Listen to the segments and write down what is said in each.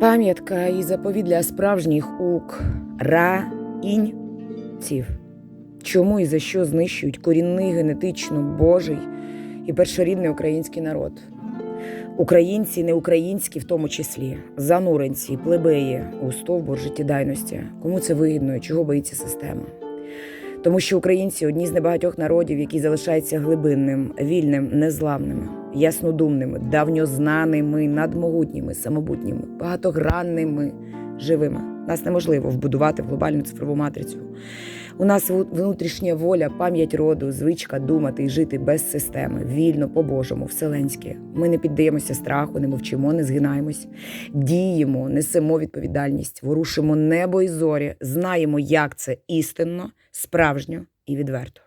Пам'ятка і заповідь для справжніх українців. Чому і за що знищують корінний генетично Божий і першорідний український народ? Українці, не українські, в тому числі, зануренці, плебеї у стовбур життєдайності. Кому це вигідно і чого боїться система? Тому що українці одні з небагатьох народів, які залишаються глибинним, вільним, незламними, яснодумними, давньознаними, надмогутніми, самобутніми, багатогранними, живими. Нас неможливо вбудувати в глобальну цифрову матрицю. У нас внутрішня воля, пам'ять роду, звичка думати і жити без системи, вільно, по-божому, вселенськи. Ми не піддаємося страху, не мовчимо, не згинаємось, діємо, несемо відповідальність, ворушимо небо і зорі, знаємо, як це істинно, справжньо і відверто.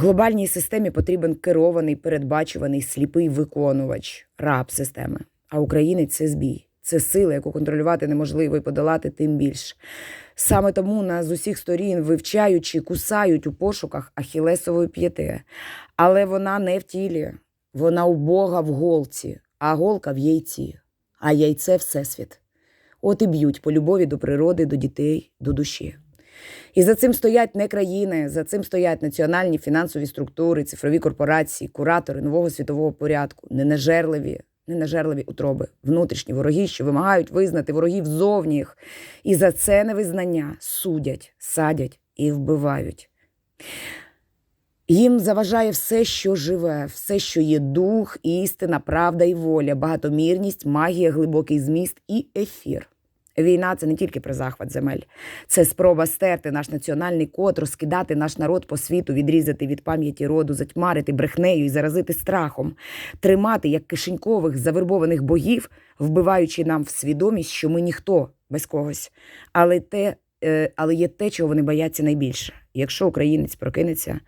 Глобальній системі потрібен керований, передбачуваний, сліпий виконувач, раб системи. А українець це збій. Це сила, яку контролювати неможливо і подолати тим більш. Саме тому нас з усіх сторін вивчаючи, кусають у пошуках ахілесової п'яти. Але вона не в тілі, вона у Бога в голці, а голка в яйці, а яйце всесвіт. От і б'ють по любові до природи, до дітей, до душі. І за цим стоять не країни, за цим стоять національні фінансові структури, цифрові корпорації, куратори нового світового порядку, ненажерливі, ненажерливі утроби, внутрішні вороги, що вимагають визнати ворогів зовніх. І за це невизнання судять, садять і вбивають. Їм заважає все, що живе, все, що є дух, істина, правда і воля, багатомірність, магія, глибокий зміст і ефір. Війна це не тільки про захват земель, це спроба стерти наш національний код, розкидати наш народ по світу, відрізати від пам'яті роду, затьмарити брехнею і заразити страхом, тримати як кишенькових завербованих богів, вбиваючи нам в свідомість, що ми ніхто без когось. Але те, е, але є те, чого вони бояться найбільше. Якщо українець прокинеться,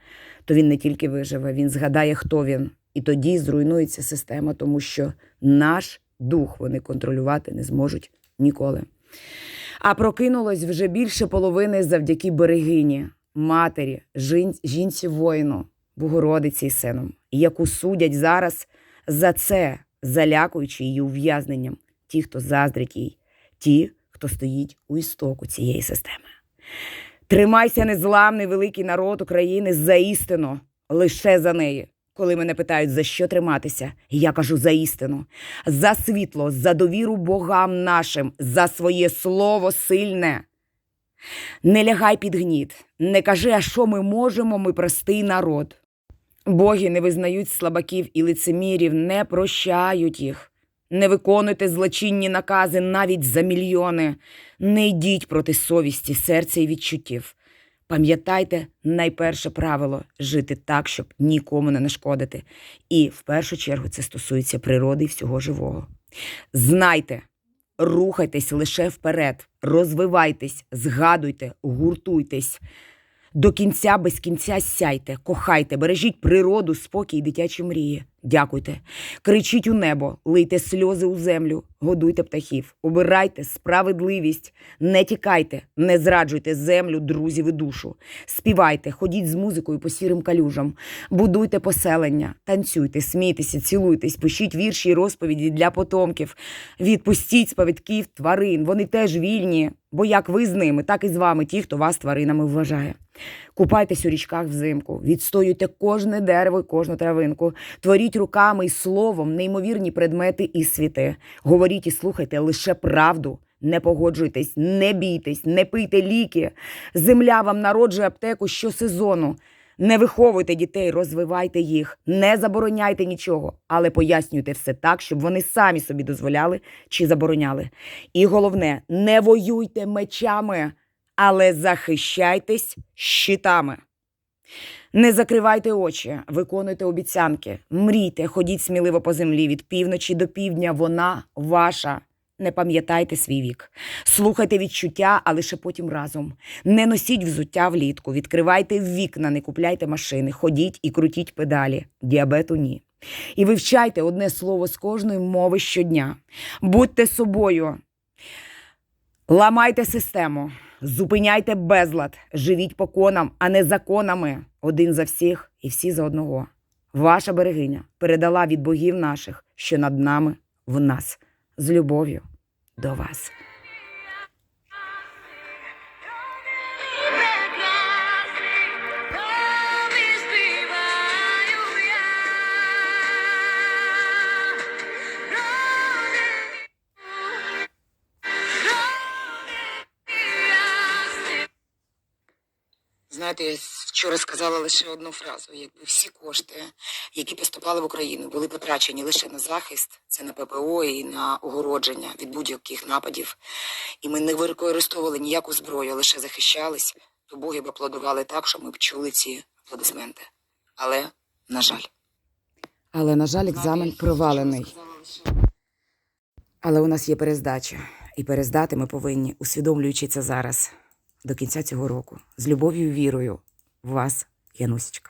то він не тільки виживе, він згадає, хто він, і тоді зруйнується система, тому що наш дух вони контролювати не зможуть ніколи. А прокинулось вже більше половини завдяки берегині, матері, жінці воїну, Богородиці і сином, яку судять зараз за це, залякуючи її ув'язненням, ті, хто заздрить їй, ті, хто стоїть у істоку цієї системи. Тримайся, незламний великий народ України за істину, лише за неї. Коли мене питають, за що триматися, я кажу за істину, за світло, за довіру богам нашим, за своє слово сильне. Не лягай під гніт, не кажи, а що ми можемо, ми простий народ. Боги не визнають слабаків і лицемірів, не прощають їх. Не виконуйте злочинні накази навіть за мільйони. Не йдіть проти совісті, серця і відчуттів. Пам'ятайте найперше правило жити так, щоб нікому не нашкодити. І в першу чергу це стосується природи і всього живого. Знайте, рухайтесь лише вперед, розвивайтесь, згадуйте, гуртуйтесь. До кінця без кінця сяйте, кохайте, бережіть природу, спокій, дитячі мрії. Дякуйте. Кричіть у небо, лийте сльози у землю, годуйте птахів, обирайте справедливість, не тікайте, не зраджуйте землю, друзів і душу. Співайте, ходіть з музикою по сірим калюжам, будуйте поселення, танцюйте, смійтеся, цілуйтесь, пишіть вірші й розповіді для потомків. Відпустіть сповідків тварин, вони теж вільні, бо як ви з ними, так і з вами, ті, хто вас тваринами вважає. Купайтесь у річках взимку, відстоюйте кожне дерево і кожну травинку, творіть руками і словом неймовірні предмети і світи. Говоріть і слухайте лише правду. Не погоджуйтесь, не бійтесь, не пийте ліки. Земля вам народжує аптеку щосезону. Не виховуйте дітей, розвивайте їх, не забороняйте нічого, але пояснюйте все так, щоб вони самі собі дозволяли чи забороняли. І головне, не воюйте мечами, але захищайтесь щитами. Не закривайте очі, виконуйте обіцянки, мрійте, ходіть сміливо по землі від півночі до півдня. Вона ваша. Не пам'ятайте свій вік. Слухайте відчуття, а лише потім разом. Не носіть взуття влітку, відкривайте вікна, не купляйте машини, ходіть і крутіть педалі. Діабету ні. І вивчайте одне слово з кожної мови щодня. Будьте собою. Ламайте систему, зупиняйте безлад, живіть по конам, а не законами. Один за всіх і всі за одного. Ваша берегиня передала від богів наших, що над нами в нас з любов'ю. до вас. Знаєте, я вчора сказала лише одну фразу: якби всі кошти, які поступали в Україну, були потрачені лише на захист, це на ППО і на огородження від будь-яких нападів, і ми не використовували ніяку зброю, лише захищались, то боги б аплодували так, що ми б чули ці аплодисменти. Але, на жаль. Але, на жаль, екзамен провалений. Але у нас є перездача, і перездати ми повинні, усвідомлюючи це зараз, до кінця цього року, з любов'ю і вірою вас, Янусічка.